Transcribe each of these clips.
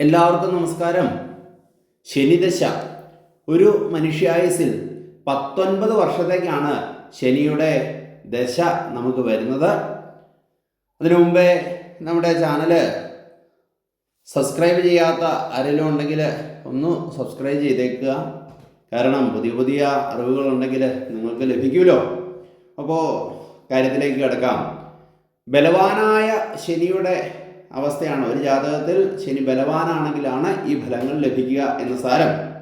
എല്ലാവർക്കും നമസ്കാരം. ശനിദശ. ഒരു മനുഷ്യായുസിൽ പത്തൊൻപത് വർഷത്തേക്കാണ് ശനിയുടെ ദശ നമുക്ക് വരുന്നത്. അതിനു മുമ്പേ നമ്മുടെ ചാനൽ സബ്സ്ക്രൈബ് ചെയ്യാത്ത ആരെങ്കിലും ഉണ്ടെങ്കിൽ ഒന്ന് സബ്സ്ക്രൈബ് ചെയ്തേക്കുക. കാരണം പുതിയ പുതിയ അറിവുകളുണ്ടെങ്കിൽ നിങ്ങൾക്ക് ലഭിക്കുമല്ലോ. അപ്പോൾ കാര്യത്തിലേക്ക് കിടക്കാം. ബലവാനായ ശനിയുടെ അവസ്ഥയാണ്. ഒരു ജാതകത്തിൽ ശനി ബലവാനാണെങ്കിലാണ് ഈ ഫലങ്ങൾ ലഭിക്കുക എന്ന് സാരം.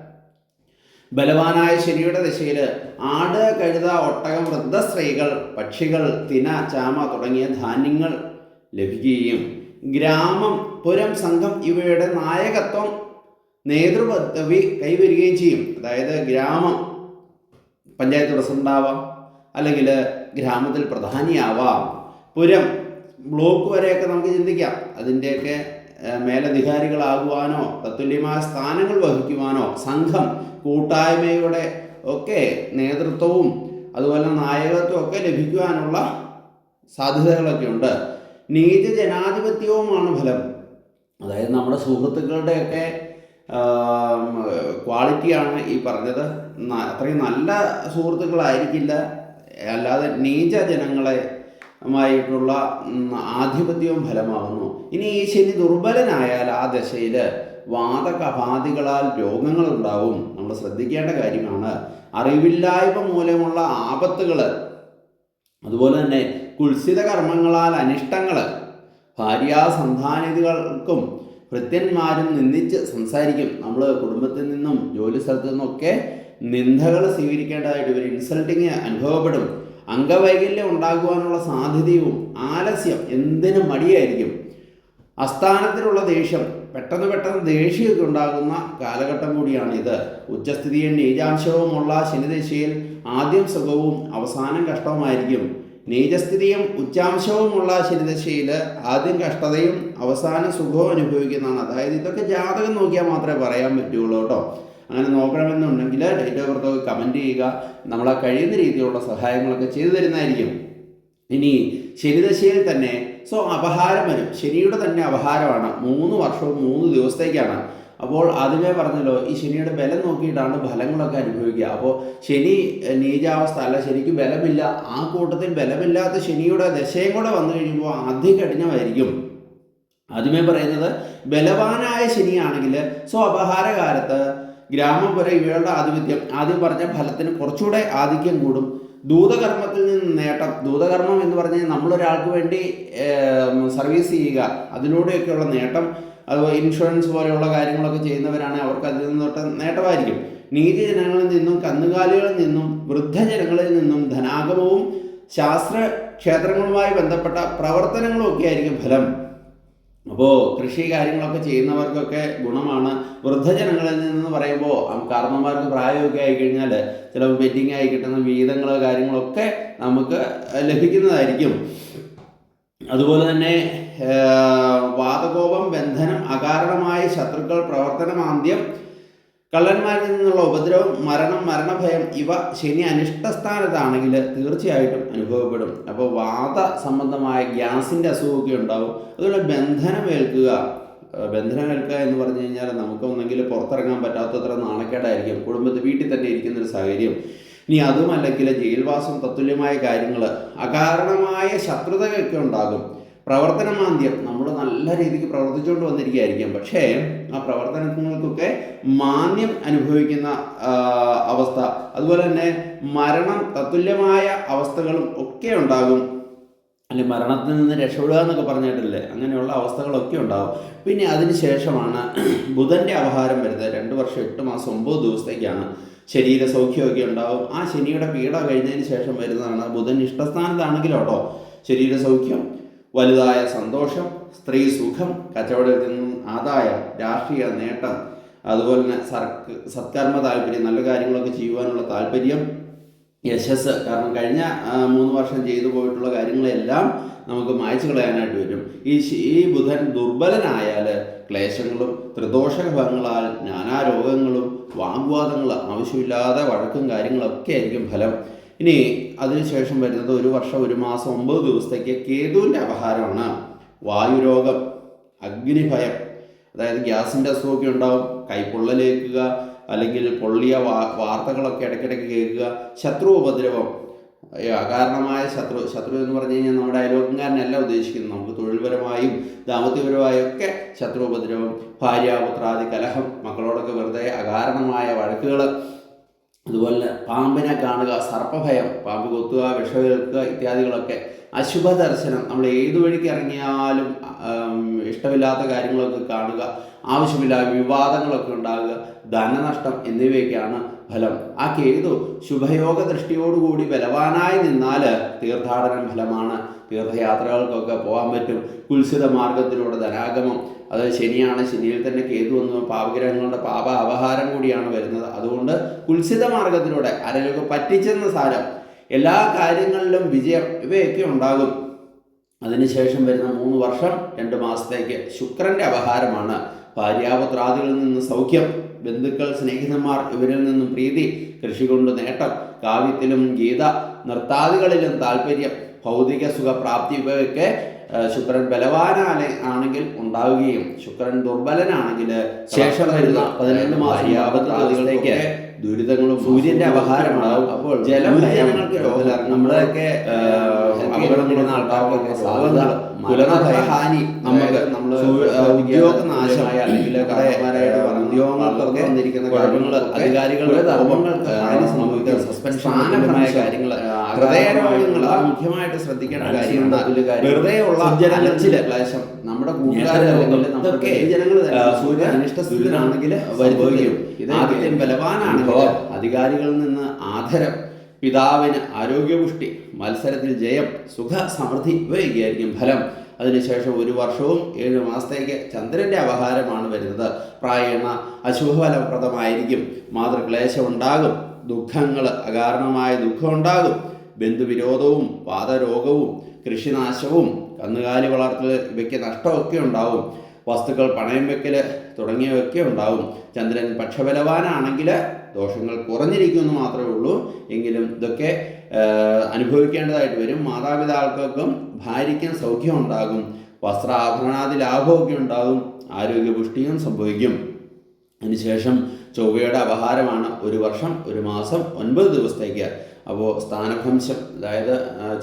ബലവാനായ ശനിയുടെ ദശയിൽ ആട് കഴുത ഒട്ടകം വൃദ്ധ സ്ത്രീകൾ പക്ഷികൾ തിന ചാമ തുടങ്ങിയ ധാന്യങ്ങൾ ലഭിക്കുകയും ഗ്രാമം പുരം സംഘം ഇവയുടെ നായകത്വം നേതൃപദവി കൈവരികയും ചെയ്യും. അതായത് ഗ്രാമം പഞ്ചായത്ത് പ്രസിഡന്റാവാം അല്ലെങ്കിൽ ഗ്രാമത്തിൽ പ്രധാനിയാവാം. പുരം ബ്ലോക്ക് വരെയൊക്കെ നമുക്ക് ചിന്തിക്കാം. അതിന്റെയൊക്കെ മേലധികാരികളാകുവാനോ തത്തുല്യമായ സ്ഥാനങ്ങൾ വഹിക്കുവാനോ സംഘം കൂട്ടായ്മയുടെ ഒക്കെ നേതൃത്വവും അതുപോലെ നായകത്വം ഒക്കെ ലഭിക്കുവാനുള്ള സാധ്യതകളൊക്കെ ഉണ്ട്. നീതി ജനാധിപത്യവുമാണ് ഫലം. അതായത് നമ്മുടെ സുഹൃത്തുക്കളുടെയൊക്കെ ക്വാളിറ്റിയാണ് ഈ പറഞ്ഞത്. അത്രയും നല്ല സുഹൃത്തുക്കളായിരിക്കില്ല. അല്ലാതെ നീച ജനങ്ങളെ മായിട്ടുള്ള ആധിപത്യവും ഫലമാകുന്നു ഇനി ഈ ശനി ദുർബലനായാൽ ആ ദശയിൽ വാതകപാതികളാൽ രോഗങ്ങളുണ്ടാവും. നമ്മൾ ശ്രദ്ധിക്കേണ്ട കാര്യമാണ്. അറിവില്ലായ്മ മൂലമുള്ള ആപത്തുകൾ അതുപോലെ തന്നെ കുൽസിത കർമ്മങ്ങളാൽ അനിഷ്ടങ്ങൾ ഭാര്യാസന്ധാനികൾക്കും ഭൃത്യന്മാരും നിന്ദിച്ച് സംസാരിക്കും. നമ്മൾ കുടുംബത്തിൽ നിന്നും ജോലി സ്ഥലത്തു നിന്നൊക്കെ നിന്ദകൾ സ്വീകരിക്കേണ്ടതായിട്ട് ഒരു ഇൻസൾട്ടിങ് അനുഭവപ്പെടും. അംഗവൈകല്യം ഉണ്ടാകുവാനുള്ള സാധ്യതയും ആലസ്യം എന്തിനും മടിയായിരിക്കും? അസ്ഥാനത്തിലുള്ള ദേഷ്യം പെട്ടെന്ന് പെട്ടെന്ന് ദേഷ്യമൊക്കെ ഉണ്ടാകുന്ന കാലഘട്ടം കൂടിയാണ് ഇത് ഉച്ചസ്ഥിതിയും നീചാംശവുമുള്ള ശനിദശയിൽ ആദ്യം സുഖവും അവസാനം കഷ്ടവുമായിരിക്കും. നീചസ്ഥിതിയും ഉച്ചാംശവുമുള്ള ശനിദശയിൽ ആദ്യം കഷ്ടതയും അവസാനം സുഖവും അനുഭവിക്കുന്നതാണ്. അതായത് ഇതൊക്കെ ജാതകം നോക്കിയാൽ മാത്രമേ പറയാൻ പറ്റുള്ളൂ കേട്ടോ. അങ്ങനെ നോക്കണമെന്നുണ്ടെങ്കിൽ ഡേറ്റ് ഓഫ് ബർത്ത് കമന്റ് ചെയ്യുക. നമ്മളെ കഴിയുന്ന രീതിയിലുള്ള സഹായങ്ങളൊക്കെ ചെയ്തു തരുന്നതായിരിക്കും. ഇനി ശനിദശയിൽ തന്നെ സോ അപഹാരം വരും. ശനിയുടെ തന്നെ അപഹാരമാണ്. മൂന്ന് വർഷവും മൂന്ന് ദിവസത്തേക്കാണ്. അപ്പോൾ ആദ്യമേ പറഞ്ഞല്ലോ ഈ ശനിയുടെ ബലം നോക്കിയിട്ടാണ് ഫലങ്ങളൊക്കെ അനുഭവിക്കുക. അപ്പോൾ ശനി നീചാവസ്ഥ അല്ല ശനിക്ക് ബലമില്ല. ആ കൂട്ടത്തിൽ ബലമില്ലാത്ത ശനിയുടെ ദശയും കൂടെ വന്നു കഴിയുമ്പോൾ അതികഠിനമായിരിക്കും ആദ്യമേ പറയുന്നത് ബലവാനായ ശനിയാണെങ്കിൽ സോ അപഹാരകാലത്ത് ഗ്രാമപുര ഇവയുടെ ആധിപത്യം. ആദ്യം പറഞ്ഞ ഫലത്തിന് കുറച്ചുകൂടെ ആധിക്യം കൂടും. ദൂതകർമ്മത്തിൽ നിന്ന് നേട്ടം. ദൂതകർമ്മം എന്ന് പറഞ്ഞാൽ നമ്മളൊരാൾക്ക് വേണ്ടി സർവീസ് ചെയ്യുക. അതിലൂടെയൊക്കെയുള്ള നേട്ടം. അതുപോലെ ഇൻഷുറൻസ് പോലെയുള്ള കാര്യങ്ങളൊക്കെ ചെയ്യുന്നവരാണ് അവർക്ക് അതിൽ നിന്നൊട്ട് നേട്ടമായിരിക്കും. നീതി ജനങ്ങളിൽ നിന്നും കന്നുകാലികളിൽ നിന്നും വൃദ്ധജനങ്ങളിൽ നിന്നും ധനാഗമവും ശാസ്ത്ര ക്ഷേത്രങ്ങളുമായി ബന്ധപ്പെട്ട പ്രവർത്തനങ്ങളും ഒക്കെ ആയിരിക്കും ഫലം. അപ്പോൾ കൃഷി കാര്യങ്ങളൊക്കെ ചെയ്യുന്നവർക്കൊക്കെ ഗുണമാണ്. വൃദ്ധജനങ്ങളിൽ നിന്ന് പറയുമ്പോൾ കാരണന്മാർക്ക് പ്രായമൊക്കെ ആയിക്കഴിഞ്ഞാൽ ചിലപ്പോൾ ബെറ്റിംഗ് ആയി കിട്ടുന്ന വീതങ്ങൾ കാര്യങ്ങളൊക്കെ നമുക്ക് ലഭിക്കുന്നതായിരിക്കും. അതുപോലെ തന്നെ വാതകോപം ബന്ധനം അകാരണമായ ശത്രുക്കൾ പ്രവർത്തനമാന്ദ്യം കള്ളന്മാരിൽ നിന്നുള്ള ഉപദ്രവം മരണം മരണഭയം ഇവ ശനി അനിഷ്ടസ്ഥാനത്താണെങ്കിൽ തീർച്ചയായിട്ടും അനുഭവപ്പെടും. അപ്പോൾ വാത സംബന്ധമായ ഗ്യാസിന്റെ അസുഖമൊക്കെ ഉണ്ടാവും. അതുപോലെ ബന്ധനമേൽക്കുക. ബന്ധനമേൽക്കുക എന്ന് പറഞ്ഞു കഴിഞ്ഞാൽ നമുക്ക് ഒന്നെങ്കിൽ പുറത്തിറങ്ങാൻ പറ്റാത്തത്ര നാണക്കേടായിരിക്കും. കുടുംബത്തിൽ വീട്ടിൽ തന്നെ ഇരിക്കുന്ന ഒരു സാഹചര്യം. ഇനി അതുമല്ലെങ്കിൽ ജയിൽവാസം തത്തുല്യമായ കാര്യങ്ങൾ അകാരണമായ ശത്രുതയൊക്കെ ഉണ്ടാകും. പ്രവർത്തനമാന്ദ്യം നമ്മൾ നല്ല രീതിക്ക് പ്രവർത്തിച്ചുകൊണ്ട് വന്നിരിക്കുകയായിരിക്കും പക്ഷേ ആ പ്രവർത്തനങ്ങൾക്കൊക്കെ മാന്യം അനുഭവിക്കുന്ന അവസ്ഥ. അതുപോലെ തന്നെ മരണം തത്തുല്യമായ അവസ്ഥകളും ഒക്കെ ഉണ്ടാകും. അല്ലെ മരണത്തിൽ നിന്ന് രക്ഷപ്പെടുക എന്നൊക്കെ പറഞ്ഞിട്ടില്ലേ? അങ്ങനെയുള്ള അവസ്ഥകളൊക്കെ ഉണ്ടാകും. പിന്നെ അതിന് ശേഷമാണ് ബുധന്റെ അവഹാരം വരുന്നത്. രണ്ട് വർഷം എട്ട് മാസം ഒമ്പത് ദിവസത്തേക്കാണ്. ശരീര സൗഖ്യമൊക്കെ ഉണ്ടാവും. ആ ശനിയുടെ പീഡ കഴിഞ്ഞതിന് ശേഷം വരുന്നതാണ് ബുധൻ ഇഷ്ടസ്ഥാനത്താണെങ്കിലോട്ടോ. ശരീര സൗഖ്യം വലുതായ സന്തോഷം സ്ത്രീ സുഖം കച്ചവടത്തിൽ നിന്നും ആദായ രാഷ്ട്രീയ നേട്ടം അതുപോലെ തന്നെ സർക്ക് സത്കർമ്മ താല്പര്യം നല്ല കാര്യങ്ങളൊക്കെ ചെയ്യുവാനുള്ള താല്പര്യം യശസ്. കാരണം കഴിഞ്ഞ മൂന്ന് വർഷം ചെയ്തു പോയിട്ടുള്ള കാര്യങ്ങളെല്ലാം നമുക്ക് മായ്ച്ചു കളയാനായിട്ട് വരും ഈ ഈ ബുധൻ ദുർബലനായാൽ ക്ലേശങ്ങളും ത്രിദോഷഭങ്ങളാൽ നാനാരോഗങ്ങളും വാഗ്വാദങ്ങൾ ആവശ്യമില്ലാതെ വഴക്കും കാര്യങ്ങളൊക്കെ ആയിരിക്കും ഫലം. ഇനി അതിനുശേഷം വരുന്നത് ഒരു വർഷം ഒരു മാസം ഒമ്പത് ദിവസത്തേക്ക് കേതുവിന്റെ അപഹാരമാണ്. വായുരോഗം അഗ്നിഭയം അതായത് ഗ്യാസിന്റെ അസുഖമൊക്കെ ഉണ്ടാവും. കൈപ്പൊള്ളലേക്കുക അല്ലെങ്കിൽ പൊള്ളിയ വാർത്തകളൊക്കെ ഇടയ്ക്കിടയ്ക്ക് കേൾക്കുക. ശത്രു ഉപദ്രവം. അകാരണമായ ശത്രു ശത്രു എന്ന് പറഞ്ഞു കഴിഞ്ഞാൽ നമ്മുടെ അയൽവക്കംകാരനല്ല ഉദ്ദേശിക്കുന്നത്. നമുക്ക് തൊഴിൽപരമായും ദാമ്പത്യപരമായും ഒക്കെ ശത്രു ഉപദ്രവം. ഭാര്യാപുത്രാദി കലഹം മക്കളോടൊക്കെ വെറുതെ അകാരണമായ വഴക്കുകൾ അതുപോലെ പാമ്പിനെ കാണുക സർപ്പഭയം പാമ്പ് കൊത്തുക വിഷമേൽക്കുക ഇത്യാദികളൊക്കെ അശുഭ ദർശനം നമ്മൾ ഏതു വഴിക്ക് ഇറങ്ങിയാലും ഇഷ്ടമില്ലാത്ത കാര്യങ്ങളൊക്കെ കാണുക ആവശ്യമില്ലാത്ത വിവാദങ്ങളൊക്കെ ഉണ്ടാകുക ധനനഷ്ടം എന്നിവയൊക്കെയാണ് ഫലം. ആ കേതു ശുഭയോഗ ദൃഷ്ടിയോടുകൂടി ബലവാനായി നിന്നാൽ തീർത്ഥാടനം ഫലമാണ്. തീർത്ഥയാത്രകൾക്കൊക്കെ പോകാൻ പറ്റും. കുൽസിത മാർഗത്തിലൂടെ ധനാഗമം അത് ശനിയാണ് ശനിയിൽ തന്നെ കേതു എന്ന് പാപഗ്രഹങ്ങളുടെ പാപ അപഹാരം കൂടിയാണ് വരുന്നത്. അതുകൊണ്ട് കുൽസിത മാർഗത്തിലൂടെ ആരെങ്കിലും പറ്റിച്ചെന്ന സാരം എല്ലാ കാര്യങ്ങളിലും വിജയം ഇവയൊക്കെ ഉണ്ടാകും. അതിനുശേഷം വരുന്ന മൂന്ന് വർഷം രണ്ട് മാസത്തേക്ക് ശുക്രന്റെ അപഹാരമാണ് ഭാര്യാപുത്രാദികളിൽ നിന്ന് സൗഖ്യം ബന്ധുക്കൾ സ്നേഹിതന്മാർ ഇവരിൽ നിന്നും പ്രീതി കൃഷി കൊണ്ട് നേട്ടം കാവ്യത്തിലും ഗീത നൃത്താദികളിലും താല്പര്യം ഭൗതിക സുഖപ്രാപ്തി ഇവയൊക്കെ ശുക്രൻ ബലവാനാണ് ആണെങ്കിൽ ഉണ്ടാവുകയും ശുക്രൻ ദുർബലനാണെങ്കിൽ ശേഷം വരുന്ന പതിനെട്ട് മാസം ദുരിതങ്ങളും സൂര്യന്റെ അപഹാരമാകും അപ്പോൾ ജലഭയങ്ങൾക്ക് നമ്മളൊക്കെ അപകടങ്ങളുന്ന ആൾക്കാർക്കൊക്കെ സാധ്യത കുലനഭഹാനി നമുക്ക് നമ്മൾ ഉദ്യോഗനാശമായ അല്ലെങ്കിൽ ഉദ്യോഗങ്ങൾക്കൊക്കെ വന്നിരിക്കുന്ന കുഴപ്പങ്ങൾ അധികാരികളുടെ ധർമ്മങ്ങൾക്ക് ഹാനി സംഭവിക്കുക സസ്പെൻഷനായ കാര്യങ്ങൾ ഹൃദയരോഗങ്ങൾ മുഖ്യമായിട്ട് ശ്രദ്ധിക്കേണ്ട കാര്യമാണ് വെറുതെ ഉള്ള ക്ലേശം നമ്മുടെ കൂട്ടുകാരൊക്കെ ജനങ്ങൾ സൂര്യ അനിഷ്ടസ്ഥിതനാണെങ്കിൽ വരുത്തുകയും ആദ്യം ബലവാനാണെങ്കിൽ അധികാരികളിൽ നിന്ന് ആദരം പിതാവിന് ആരോഗ്യപുഷ്ടി മത്സരത്തിൽ ജയം സുഖ സമൃദ്ധി ഇവയൊക്കെയായിരിക്കും ഫലം. അതിനുശേഷം ഒരു വർഷവും ഏഴ് മാസത്തേക്ക് ചന്ദ്രന്റെ അവഹാരമാണ് വരുന്നത്. പ്രായണ അശുഭഫലപ്രദമായിരിക്കും. മാതൃക്ലേശം ഉണ്ടാകും. ദുഃഖങ്ങൾ അകാരണമായ ദുഃഖം ഉണ്ടാകും. ബന്ധുവിരോധവും പാദരോഗവും കൃഷിനാശവും കന്നുകാലി വളർത്തൽ ഇവയ്ക്ക് നഷ്ടമൊക്കെ ഉണ്ടാവും. വസ്തുക്കൾ പണയം വെക്കൽ തുടങ്ങിയവയൊക്കെ ഉണ്ടാവും. ചന്ദ്രൻ പക്ഷബലവാനാണെങ്കിൽ ദോഷങ്ങൾ കുറഞ്ഞിരിക്കുമെന്ന് മാത്രമേ ഉള്ളൂ. എങ്കിലും ഇതൊക്കെ അനുഭവിക്കേണ്ടതായിട്ട് വരും. മാതാപിതാക്കൾക്കും ഭാര്യയ്ക്കും സൗഖ്യം ഉണ്ടാകും. വസ്ത്രാഭരണാദി ലാഭമൊക്കെ ഉണ്ടാകും. ആരോഗ്യപുഷ്ടിയും സംഭവിക്കും. അതിനുശേഷം ചൊവ്വയുടെ അപഹാരമാണ് ഒരു വർഷം ഒരു മാസം ഒൻപത് ദിവസത്തേക്ക്. അപ്പോൾ സ്ഥാനഭ്രംശം അതായത്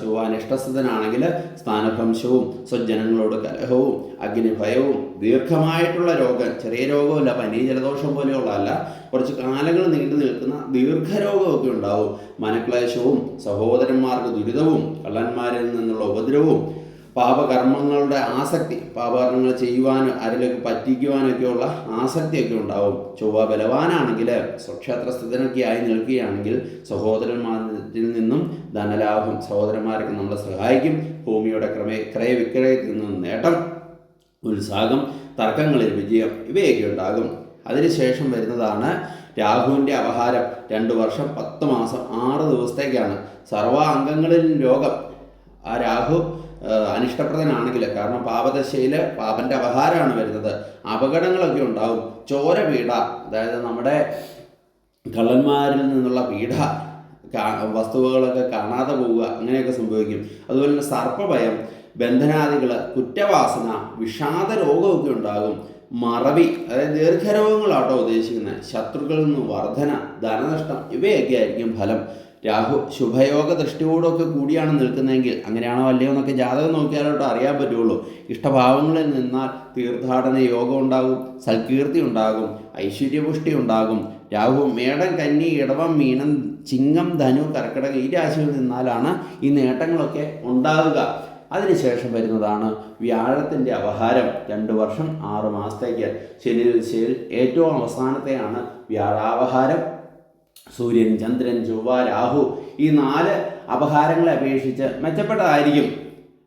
ചൊവ്വ അനിഷ്ടസ്ഥനാണെങ്കിൽ സ്ഥാനഭ്രംശവും സ്വജനങ്ങളോട് കലഹവും അഗ്നിഭയവും ദീർഘമായിട്ടുള്ള രോഗം ചെറിയ രോഗമല്ല പനി ജലദോഷം പോലെയുള്ളതല്ല കുറച്ച് കാലങ്ങൾ നീണ്ടു നിൽക്കുന്ന ദീർഘരോഗമൊക്കെ ഉണ്ടാവും. മനക്ലേശവും സഹോദരന്മാർക്ക് ദുരിതവും കള്ളന്മാരിൽ നിന്നുള്ള ഉപദ്രവവും പാപകർമ്മങ്ങളുടെ ആസക്തി പാപകർമ്മങ്ങൾ ചെയ്യുവാനും ആരിലേക്ക് പറ്റിക്കുവാനൊക്കെയുള്ള ആസക്തിയൊക്കെ ഉണ്ടാവും. ചൊവ്വ ബലവാനാണെങ്കിൽ സ്വക്ഷേത്ര സ്ഥിതനൊക്കെ ആയി നിൽക്കുകയാണെങ്കിൽ സഹോദരന്മാരിൽ നിന്നും ധനലാഭം സഹോദരന്മാരൊക്കെ നമ്മളെ സഹായിക്കും. ഭൂമിയുടെ ക്രമേ ക്രയവിക്രയത്തിൽ നിന്നും നേട്ടം ഉത്സാഹം തർക്കങ്ങളിൽ വിജയം ഇവയൊക്കെ ഉണ്ടാകും. അതിനുശേഷം വരുന്നതാണ് രാഹുവിന്റെ അപഹാരം. രണ്ട് വർഷം പത്ത് മാസം ആറ് ദിവസത്തേക്കാണ്. സർവ രോഗം. ആ രാഹു അനിഷ്ടപ്രദനാണെങ്കിൽ കാരണം പാപദശയിൽ പാപന്റെ അപഹാരമാണ് വരുന്നത്. അപകടങ്ങളൊക്കെ ഉണ്ടാവും. ചോര പീഡ അതായത് നമ്മുടെ കള്ളന്മാരിൽ നിന്നുള്ള പീഡ വസ്തുവകളൊക്കെ കാണാതെ പോവുക അങ്ങനെയൊക്കെ സംഭവിക്കും. അതുപോലെ തന്നെ സർപ്പഭയം ബന്ധനാദികൾ കുറ്റവാസന വിഷാദ രോഗമൊക്കെ ഉണ്ടാകും. മറവി അതായത് ദീർഘരോഗങ്ങളാട്ടോ ഉദ്ദേശിക്കുന്നത് ശത്രുക്കളിൽ നിന്ന് വർധന ധനനഷ്ടം ഇവയൊക്കെ ആയിരിക്കും ഫലം. രാഹു ശുഭയോഗ ദൃഷ്ടിയോടൊക്കെ കൂടിയാണ് നിൽക്കുന്നതെങ്കിൽ അങ്ങനെയാണോ അല്ലയോ എന്നൊക്കെ ജാതകം നോക്കിയാലോട്ടോ അറിയാൻ പറ്റുള്ളൂ. ഇഷ്ടഭാവങ്ങളിൽ നിന്നാൽ തീർത്ഥാടന യോഗം ഉണ്ടാകും സൽകീർത്തി ഉണ്ടാകും ഐശ്വര്യപുഷ്ടി ഉണ്ടാകും. രാഹു മേടം കന്നി ഇടവം മീനം ചിങ്ങം ധനു കർക്കിടകം ഈ രാശിയിൽ നിന്നാലാണ് ഈ നേട്ടങ്ങളൊക്കെ ഉണ്ടാകുക. അതിനുശേഷം വരുന്നതാണ് വ്യാഴത്തിന്റെ അപഹാരം. രണ്ട് വർഷം ആറ് മാസത്തേക്ക്. ദിവസയിൽ ഏറ്റവും അവസാനത്തെയാണ് വ്യാഴാപഹാരം. സൂര്യൻ ചന്ദ്രൻ ചൊവ്വ രാഹു ഈ നാല് അപഹാരങ്ങളെ അപേക്ഷിച്ച് മെച്ചപ്പെട്ടതായിരിക്കും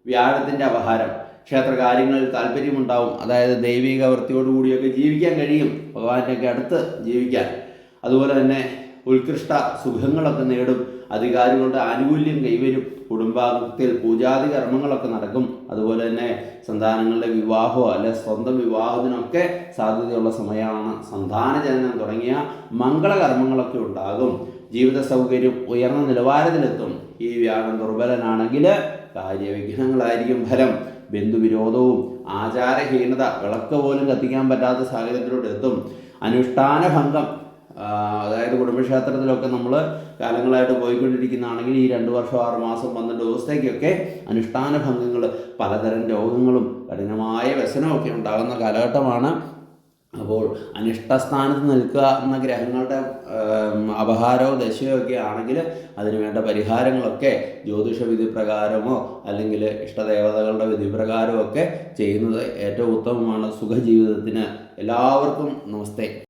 വ്യാഴത്തിന്റെ അപഹാരം. ക്ഷേത്രകാര്യങ്ങളിൽ താല്പര്യമുണ്ടാവും. അതായത് ദൈവിക വൃത്തിയോടുകൂടിയൊക്കെ ജീവിക്കാൻ കഴിയും. ഭഗവാന്റെയൊക്കെ അടുത്ത് ജീവിക്കാൻ. അതുപോലെ തന്നെ ഉത്കൃഷ്ട സുഖങ്ങളൊക്കെ നേടും. അധികാരികളുടെ ആനുകൂല്യം കൈവരും. കുടുംബാംഗത്തിൽ പൂജാതി കർമ്മങ്ങളൊക്കെ നടക്കും. അതുപോലെ തന്നെ സന്താനങ്ങളുടെ വിവാഹമോ അല്ലെ സ്വന്തം വിവാഹത്തിനൊക്കെ സാധ്യതയുള്ള സമയമാണ് സന്താന ജനനം തുടങ്ങിയ മംഗളകർമ്മങ്ങളൊക്കെ ഉണ്ടാകും. ജീവിത സൗകര്യം ഉയർന്ന നിലവാരത്തിലെത്തും. ഈ വ്യാഴം ദുർബലനാണെങ്കിൽ കാര്യവിഘ്നങ്ങളായിരിക്കും ഫലം. ബന്ധുവിരോധവും ആചാരഹീനത വിളക്ക് പോലും കത്തിക്കാൻ പറ്റാത്ത സാഹചര്യത്തിലൂടെ എത്തും. അനുഷ്ഠാന ഭംഗം ആ, അതായത് കുടുംബക്ഷേത്രത്തിലൊക്കെ നമ്മൾ കാലങ്ങളായിട്ട് പോയിക്കൊണ്ടിരിക്കുന്നതാണെങ്കിൽ ഈ രണ്ട് വർഷം ആറ് മാസം പന്ത്രണ്ട് ദിവസത്തേക്കൊക്കെ അനുഷ്ഠാന ഭംഗങ്ങൾ പലതരം രോഗങ്ങളും കഠിനമായ വ്യസനമൊക്കെ ഉണ്ടാകുന്ന കാലഘട്ടമാണ്. അപ്പോൾ അനിഷ്ടസ്ഥാനത്ത് നിൽക്കുക എന്ന ഗ്രഹങ്ങളുടെ അപഹാരമോ ദശയോ ഒക്കെ ആണെങ്കിൽ അതിനുവേണ്ട പരിഹാരങ്ങളൊക്കെ ജ്യോതിഷ വിധി പ്രകാരമോ അല്ലെങ്കിൽ ഇഷ്ടദേവതകളുടെ വിധി പ്രകാരമോ ഒക്കെ ചെയ്യുന്നത് ഏറ്റവും ഉത്തമമാണ്. സുഖജീവിതത്തിന് എല്ലാവർക്കും നമസ്തേ.